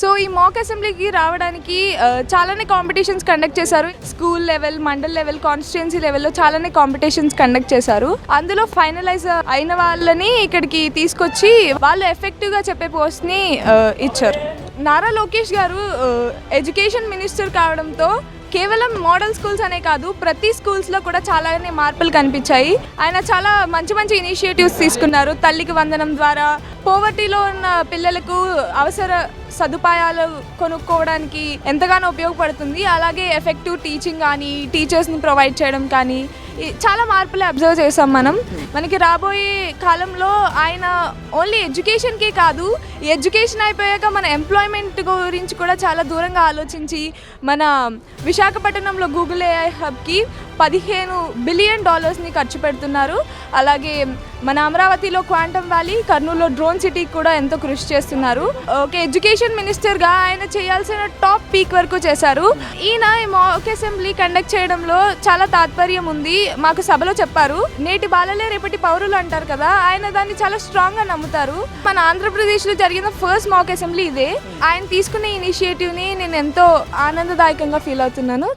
So ఈ మాక్ అసెంబ్లీకి రావడానికి చాలానే కాంపిటీషన్స్ కండక్ట్ చేశారు. School level mandal level constituency లెవెల్లో చాలానే కాంపిటీషన్స్ కండక్ట్ చేశారు. అందులో ఫైనలైజ్ అయిన వాళ్ళని ఇక్కడికి తీసుకొచ్చి వాళ్ళు ఎఫెక్టివ్గా చెప్పే పోస్ట్ని ఇచ్చారు. నారా లోకేష్ గారు ఎడ్యుకేషన్ మినిస్టర్ కావడంతో కేవలం మోడల్ స్కూల్స్ అనే కాదు ప్రతి స్కూల్స్లో కూడా చాలానే మార్పులు కనిపించాయి. ఆయన చాలా మంచి మంచి ఇనిషియేటివ్స్ తీసుకున్నారు. తల్లికి వందనం ద్వారా పోవర్టీలో ఉన్న పిల్లలకు అవసర సదుపాయాలు కొనుక్కోవడానికి ఎంతగానో ఉపయోగపడుతుంది. అలాగే ఎఫెక్టివ్ టీచింగ్ కానీ టీచర్స్ని ప్రొవైడ్ చేయడం కానీ చాలా మార్పులు అబ్జర్వ్ చేసాం మనం. మనకి రాబోయే కాలంలో ఆయన ఓన్లీ ఎడ్యుకేషన్కే కాదు ఈ ఎడ్యుకేషన్ అయిపోయాక మన ఎంప్లాయ్మెంట్ గురించి కూడా చాలా దూరంగా ఆలోచించి మన విశాఖపట్నంలో గూగుల్ ఏఐ హబ్కి పదిహేను బిలియన్ డాలర్స్ని ఖర్చు పెడుతున్నారు. అలాగే మన అమరావతిలో క్వాంటమ్ వ్యాలీ కర్నూలులో డ్రోన్ సిటీకి కూడా ఎంతో కృషి చేస్తున్నారు. ఓకే ఎడ్యుకేషన్ మినిస్టర్గా ఆయన చేయాల్సిన టాప్ పీక్ వరకు చేశారు. ఈయన ఈ మాక్ అసెంబ్లీ కండక్ట్ చేయడంలో చాలా తాత్పర్యం ఉంది. మాకు సభలో చెప్పారు. నేటి బాలలే రేపటి పౌరులు అంటారు కదా ఆయన దాన్ని చాలా స్ట్రాంగ్గా నమ్ముతారు. మన ఆంధ్రప్రదేశ్లో జరిగిన ఫస్ట్ మాక్ అసెంబ్లీ ఇదే. ఆయన తీసుకునే ఇనిషియేటివ్ని నేను ఎంతో ఆనందదాయకంగా ఫీల్ అవుతున్నాను.